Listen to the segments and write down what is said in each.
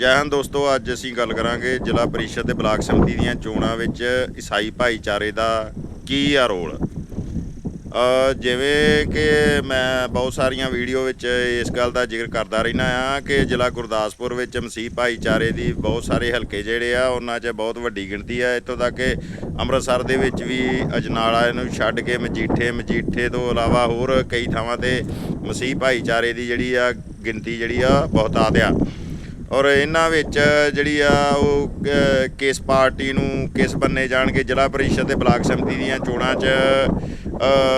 ਜੈ ਹਿੰਦ ਦੋਸਤੋ, ਅੱਜ ਅਸੀਂ ਗੱਲ ਕਰਾਂਗੇ ਜ਼ਿਲ੍ਹਾ ਪਰਿਸ਼ਦ ਤੇ ਬਲਾਕ ਸਮਿਤੀ ਦੀਆਂ ਚੋਣਾਂ ਵਿੱਚ ਈਸਾਈ ਭਾਈਚਾਰੇ ਦਾ ਕੀ ਆ ਰੋਲ। ਜਿਵੇਂ ਕਿ ਮੈਂ ਬਹੁਤ ਸਾਰੀਆਂ ਵੀਡੀਓ ਵਿੱਚ ਇਸ ਗੱਲ ਦਾ ਜ਼ਿਕਰ ਕਰਦਾ ਰਹਿਣਾ ਆ ਕਿ ਜ਼ਿਲ੍ਹਾ ਗੁਰਦਾਸਪੁਰ ਵਿੱਚ ਮਸੀਹ ਭਾਈਚਾਰੇ ਦੀ ਬਹੁਤ ਸਾਰੇ ਹਲਕੇ ਜਿਹੜੇ ਆ, ਉਹਨਾਂ 'ਚ ਬਹੁਤ ਵੱਡੀ ਗਿਣਤੀ ਆ। ਇੱਥੋਂ ਤੱਕ ਕਿ ਅੰਮ੍ਰਿਤਸਰ ਦੇ ਵਿੱਚ ਵੀ ਅਜਨਾਲਾ ਨੂੰ ਛੱਡ ਕੇ ਮਜੀਠੇ ਮਜੀਠੇ ਤੋਂ ਇਲਾਵਾ ਹੋਰ ਕਈ ਥਾਵਾਂ ਤੇ ਮਸੀਹ ਭਾਈਚਾਰੇ ਦੀ ਜਿਹੜੀ ਆ ਗਿਣਤੀ ਜਿਹੜੀ ਆ, ਬਹੁਤ ਆ। ਔਰ ਇਹਨਾਂ ਵਿੱਚ ਜਿਹੜੀ ਆ ਉਹ ਕ- ਕਿਸ ਪਾਰਟੀ ਨੂੰ ਕਿਸ ਬੰਨੇ ਜਾਣਗੇ? ਜ਼ਿਲ੍ਹਾ ਪਰਿਸ਼ਦ ਤੇ ਬਲਾਕ ਸਮਿਤੀ ਦੀਆਂ ਚੋਣਾਂ 'ਚ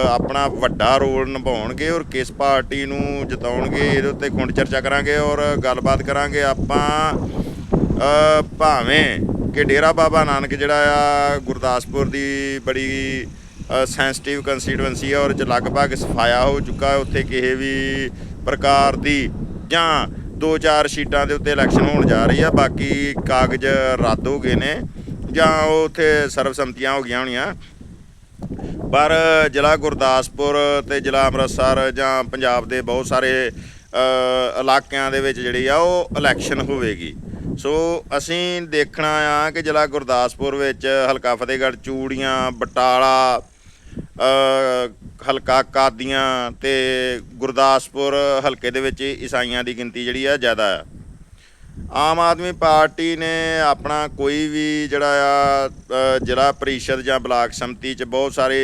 ਆਪਣਾ ਵੱਡਾ ਰੋਲ ਨਿਭਾਉਣਗੇ ਔਰ ਕਿਸ ਪਾਰਟੀ ਨੂੰ ਜਿਤਾਉਣਗੇ, ਇਹਦੇ ਉੱਤੇ ਖੁੰਡ ਚਰਚਾ ਕਰਾਂਗੇ ਔਰ ਗੱਲਬਾਤ ਕਰਾਂਗੇ ਆਪਾਂ ਭਾਵੇਂ ਕਿ ਡੇਰਾ ਬਾਬਾ ਨਾਨਕ ਜਿਹੜਾ ਆ ਗੁਰਦਾਸਪੁਰ ਦੀ ਬੜੀ ਸੈਂਸਿਟਿਵ ਕੰਸਟੀਟੂਐਂਸੀ ਆ ਔਰ ਚ ਲਗਭਗ ਸਫਾਇਆ ਹੋ ਚੁੱਕਾ ਉੱਥੇ ਕਿਸੇ ਵੀ ਪ੍ਰਕਾਰ ਦੀ ਜਾਂ ਦੋ ਚਾਰ ਸ਼ੀਟਾਂ ਦੇ ਉੱਤੇ ਇਲੈਕਸ਼ਨ ਹੋਣ ਜਾ ਰਹੀ ਆ, ਬਾਕੀ ਕਾਗਜ਼ ਰੱਦ ਹੋ ਗਏ ਨੇ, ਜਾਂ ਉਹ ਉੱਥੇ ਸਰਬਸੰਮਤੀਆਂ ਹੋ ਗਈਆਂ ਹੋਣੀਆਂ। ਪਰ ਜ਼ਿਲ੍ਹਾ ਗੁਰਦਾਸਪੁਰ ਤੇ ਜ਼ਿਲ੍ਹਾ ਅੰਮ੍ਰਿਤਸਰ ਜਾਂ ਪੰਜਾਬ ਦੇ ਬਹੁਤ ਸਾਰੇ ਇਲਾਕਿਆਂ ਦੇ ਵਿੱਚ ਜਿਹੜੀ ਆ, ਉਹ ਇਲੈਕਸ਼ਨ ਹੋਵੇਗੀ। ਸੋ ਅਸੀਂ ਦੇਖਣਾ ਆ ਕਿ ਜ਼ਿਲ੍ਹਾ ਗੁਰਦਾਸਪੁਰ ਵਿੱਚ ਹਲਕਾ ਫਤਿਹਗੜ੍ਹ, ਚੂੜੀਆਂ, ਬਟਾਲਾ ਹਲਕਾ ਕਾਦੀਆਂ ਤੇ ਗੁਰਦਾਸਪੁਰ ਹਲਕੇ ਦੇ ਵਿੱਚ ਈਸਾਈਆਂ ਦੀ ਗਿਣਤੀ ਜਿਹੜੀ ਆ ਜ਼ਿਆਦਾ ਆ। ਆਮ ਆਦਮੀ ਪਾਰਟੀ ਨੇ ਆਪਣਾ ਕੋਈ ਵੀ ਜਿਹੜਾ ਆ ਜ਼ਿਲ੍ਹਾ ਪਰਿਸ਼ਦ ਜਾਂ ਬਲਾਕ ਸੰਮਤੀ ਚ ਬਹੁਤ ਸਾਰੇ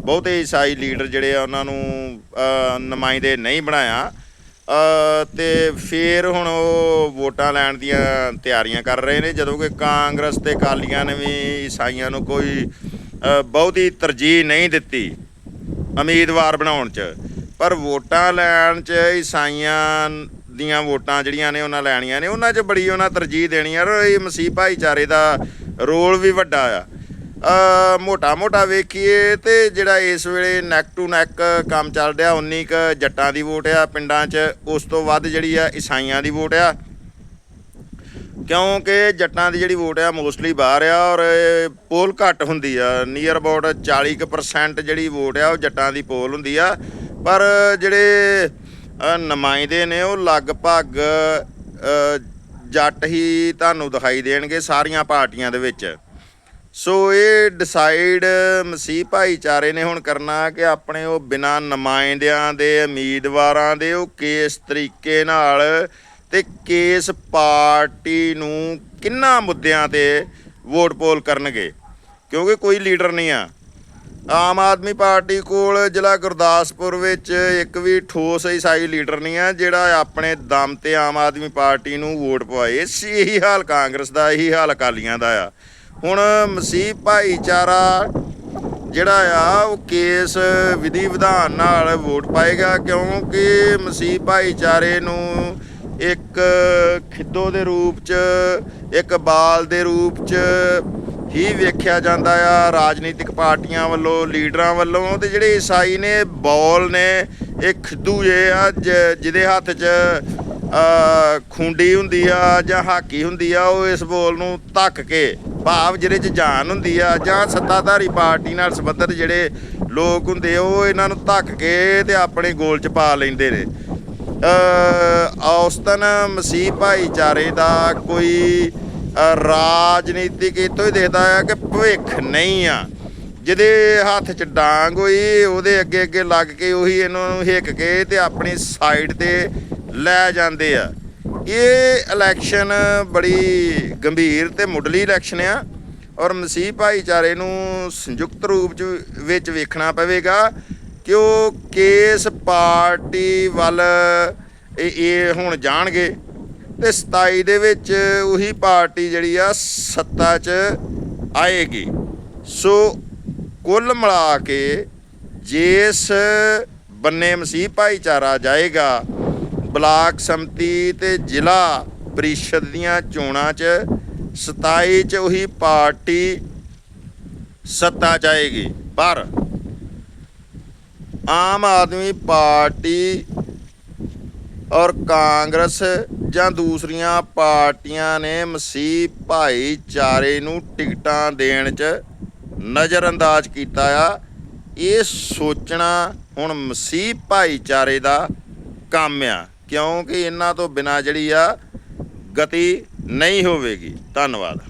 ਬਹੁਤੇ ਈਸਾਈ ਲੀਡਰ ਜਿਹੜੇ ਆ ਉਹਨਾਂ ਨੂੰ ਨੁਮਾਇੰਦੇ ਨਹੀਂ ਬਣਾਇਆ। ਅ, ਤੇ ਫਿਰ ਹੁਣ ਉਹ ਵੋਟਾਂ ਲੈਣ ਦੀਆਂ ਤਿਆਰੀਆਂ ਕਰ ਰਹੇ ਨੇ ਜਦੋਂ ਕਿ ਕਾਂਗਰਸ ਤੇ ਅਕਾਲੀਆਂ ਨੇ ਵੀ ਈਸਾਈਆਂ ਨੂੰ ਕੋਈ ਬਹੁਤੀ ਤਰਜੀਹ ਨਹੀਂ ਦਿੱਤੀ। ਉਮੀਦਵਾਰ ਬਣਾਉਣ ਚ। ਪਰ ਵੋਟਾਂ ਲੈਣ ਚ ਈਸਾਈਆਂ ਦੀਆਂ ਵੋਟਾਂ ਜਿਹੜੀਆਂ ਨੇ ਉਹਨਾਂ ਲੈਣੀਆਂ ਨੇ, ਉਹਨਾਂ 'ਚ ਬੜੀ ਉਹਨਾਂ ਤਰਜੀਹ ਦੇਣੀ ਆ। ਔਰ ਇਹ ਮਸੀਹ ਭਾਈਚਾਰੇ ਦਾ ਰੋਲ ਵੀ ਵੱਡਾ ਆ। ਮੋਟਾ ਮੋਟਾ ਵੇਖੀਏ ਤੇ ਜਿਹੜਾ ਇਸ ਵੇਲੇ ਨੈਕ ਟੂ ਨੈਕ ਕੰਮ ਚੱਲ ਰਿਹਾ, ਉਨੀ ਕ ਜੱਟਾਂ ਦੀ ਵੋਟ ਆ ਪਿੰਡਾਂ 'ਚ, ਉਸ ਤੋਂ ਵੱਧ ਜਿਹੜੀ ਆ ਈਸਾਈਆਂ ਦੀ ਵੋਟ ਆ। ਕਿਉਂਕਿ ਜੱਟਾਂ ਦੀ ਜਿਹੜੀ ਵੋਟ ਆ ਮੋਸਟਲੀ ਬਾਹਰ ਆ ਔਰ ਪੋਲ ਘੱਟ ਹੁੰਦੀ ਆ। ਨੀਅਰ ਅਬਾਊਟ 40% ਜਿਹੜੀ ਵੋਟ ਆ ਉਹ ਜੱਟਾਂ ਦੀ ਪੋਲ ਹੁੰਦੀ ਆ। ਪਰ ਜਿਹੜੇ ਅ, ਨੁਮਾਇੰਦੇ ਨੇ ਉਹ ਲਗਭਗ ਜੱਟ ਹੀ ਤੁਹਾਨੂੰ ਦਿਖਾਈ ਦੇਣਗੇ ਸਾਰੀਆਂ ਪਾਰਟੀਆਂ ਦੇ ਵਿੱਚ। ਸੋ ਇਹ ਡਿਸਾਈਡ ਮਸੀਹ ਭਾਈਚਾਰੇ ਨੇ ਹੁਣ ਕਰਨਾ ਕਿ ਆਪਣੇ ਉਹ ਬਿਨਾਂ ਨੁਮਾਇੰਦਿਆਂ ਦੇ ਉਮੀਦਵਾਰਾਂ ਦੇ ਉਹ ਕਿਸ ਤਰੀਕੇ ਨਾਲ ਤੇ ਕੇਸ ਪਾਰਟੀ ਨੂੰ ਕਿੰਨਾ ਮੁੱਦਿਆਂ ਤੇ ਵੋਟ ਪੋਲ ਕਰਨਗੇ? ਕਿਉਂਕਿ ਕੋਈ ਲੀਡਰ ਨਹੀਂ ਆ। ਆਮ ਆਦਮੀ ਪਾਰਟੀ ਕੋਲ ਜ਼ਿਲ੍ਹਾ ਗੁਰਦਾਸਪੁਰ ਵਿੱਚ ਇੱਕ ਵੀ ਠੋਸ ਈਸਾਈ ਲੀਡਰ ਨਹੀਂ ਆ, ਜਿਹੜਾ ਆਪਣੇ ਦਮ ਤੇ ਆਮ ਆਦਮੀ ਪਾਰਟੀ ਨੂੰ ਵੋਟ ਪਵਾਏ। ਸੀ ਇਹੀ ਹਾਲ ਕਾਂਗਰਸ ਦਾ, ਇਹੀ ਹਾਲ ਅਕਾਲੀਆਂ ਦਾ ਆ। ਹੁਣ ਮਸੀਹ ਭਾਈਚਾਰਾ ਜਿਹੜਾ ਆ, ਉਹ ਕੇਸ ਵਿਧੀ ਵਿਧਾਨ ਨਾਲ ਵੋਟ ਪਾਏਗਾ, ਕਿਉਂਕਿ ਮਸੀਹ ਭਾਈਚਾਰੇ ਨੂੰ ਇੱਕ ਖਿੱਦੋ ਦੇ ਰੂਪ 'ਚ ਇੱਕ ਬਾਲ ਦੇ ਰੂਪ 'ਚ ਹੀ ਵੇਖਿਆ ਜਾਂਦਾ ਆ ਰਾਜਨੀਤਿਕ ਪਾਰਟੀਆਂ ਵੱਲੋਂ ਲੀਡਰਾਂ ਵੱਲੋਂ ਤੇ ਜਿਹੜੇ ਈਸਾਈ ਨੇ ਬੌਲ ਨੇ ਇਹ ਖਿੱਦੂ ਜੇ ਆ ਜਿਹਦੇ ਹੱਥ 'ਚ ਅ, ਖੁੰਡੀ ਹੁੰਦੀ ਆ ਜਾਂ ਹਾਕੀ ਹੁੰਦੀ ਆ ਉਹ ਇਸ ਬੋਲ ਨੂੰ ਧੱਕ ਕੇ ਭਾਵ ਜਿਹਦੇ 'ਚ ਜਾਨ ਹੁੰਦੀ ਆ ਜਾਂ ਸੱਤਾਧਾਰੀ ਪਾਰਟੀ ਨਾਲ ਸੰਬੰਧਿਤ ਜਿਹੜੇ ਲੋਕ ਹੁੰਦੇ ਉਹ ਇਹਨਾਂ ਨੂੰ ਧੱਕ ਕੇ ਤੇ ਆਪਣੇ ਗੋਲ 'ਚ ਪਾ ਲੈਂਦੇ ਨੇ। ਔਸਤਨ ਮਸੀਹ ਭਾਈਚਾਰੇ ਦਾ ਕੋਈ ਅ, ਰਾਜਨੀਤਿਕ ਇਤੋਂ ਹੀ ਦੇਖਦਾ ਆ ਕਿ ਭਵਿੱਖ ਨਹੀਂ ਆ। ਜਿਹਦੇ ਹੱਥ 'ਚ ਡਾਂਗ ਹੋਈ ਉਹਦੇ ਅੱਗੇ ਅੱਗੇ ਲੱਗ ਕੇ ਉਹੀ ਇਹਨਾਂ ਨੂੰ ਹਿੱਕ ਕੇ ਤੇ ਆਪਣੀ ਸਾਈਡ ਤੇ ਲੈ ਜਾਂਦੇ ਆ। ਇਹ ਇਲੈਕਸ਼ਨ ਬੜੀ ਗੰਭੀਰ ਤੇ ਮੁੱਢਲੀ ਇਲੈਕਸ਼ਨ ਆ ਔਰ ਮਸੀਹ ਭਾਈਚਾਰੇ ਨੂੰ ਸੰਯੁਕਤ ਰੂਪ 'ਚ ਵਿੱਚ ਵੇਖਣਾ ਪਵੇਗਾ। ਕਿ ਉਹ ਕਿਸ ਪਾਰਟੀ ਵੱਲ ਇਹ ਇਹ ਹੁਣ ਜਾਣਗੇ ਤੇ 27 ਦੇ ਵਿੱਚ ਉਹੀ ਪਾਰਟੀ ਜਿਹੜੀ ਆ ਸੱਤਾ 'ਚ ਆਏਗੀ। ਸੋ ਕੁੱਲ ਮਿਲਾ ਕੇ ਜਿਸ ਬੰਨੇ ਮਸੀਹ ਭਾਈਚਾਰਾ ਜਾਏਗਾ, ਬਲਾਕ ਸੰਮਤੀ ਤੇ ਜ਼ਿਲ੍ਹਾ ਪ੍ਰੀਸ਼ਦ ਦੀਆਂ ਚੋਣਾਂ 'ਚ 27 'ਚ ਉਹੀ ਪਾਰਟੀ ਸੱਤਾ 'ਚ ਆਏਗੀ। ਪਰ ਆਮ ਆਦਮੀ ਪਾਰਟੀ ਔਰ ਕਾਂਗਰਸ ਜਾਂ ਦੂਸਰੀਆਂ ਪਾਰਟੀਆਂ ਨੇ ਮਸੀਹ ਭਾਈਚਾਰੇ ਨੂੰ ਟਿਕਟਾਂ ਦੇਣ 'ਚ ਨਜ਼ਰਅੰਦਾਜ਼ ਕੀਤਾ ਆ। ਇਹ ਸੋਚਣਾ ਹੁਣ ਮਸੀਹ ਭਾਈਚਾਰੇ ਦਾ ਕੰਮ ਆ, ਕਿਉਂਕਿ ਇਹਨਾਂ ਤੋਂ ਬਿਨਾ ਜਿਹੜੀ ਆ ਗਤੀ ਨਹੀਂ ਹੋਵੇਗੀ। ਧੰਨਵਾਦ।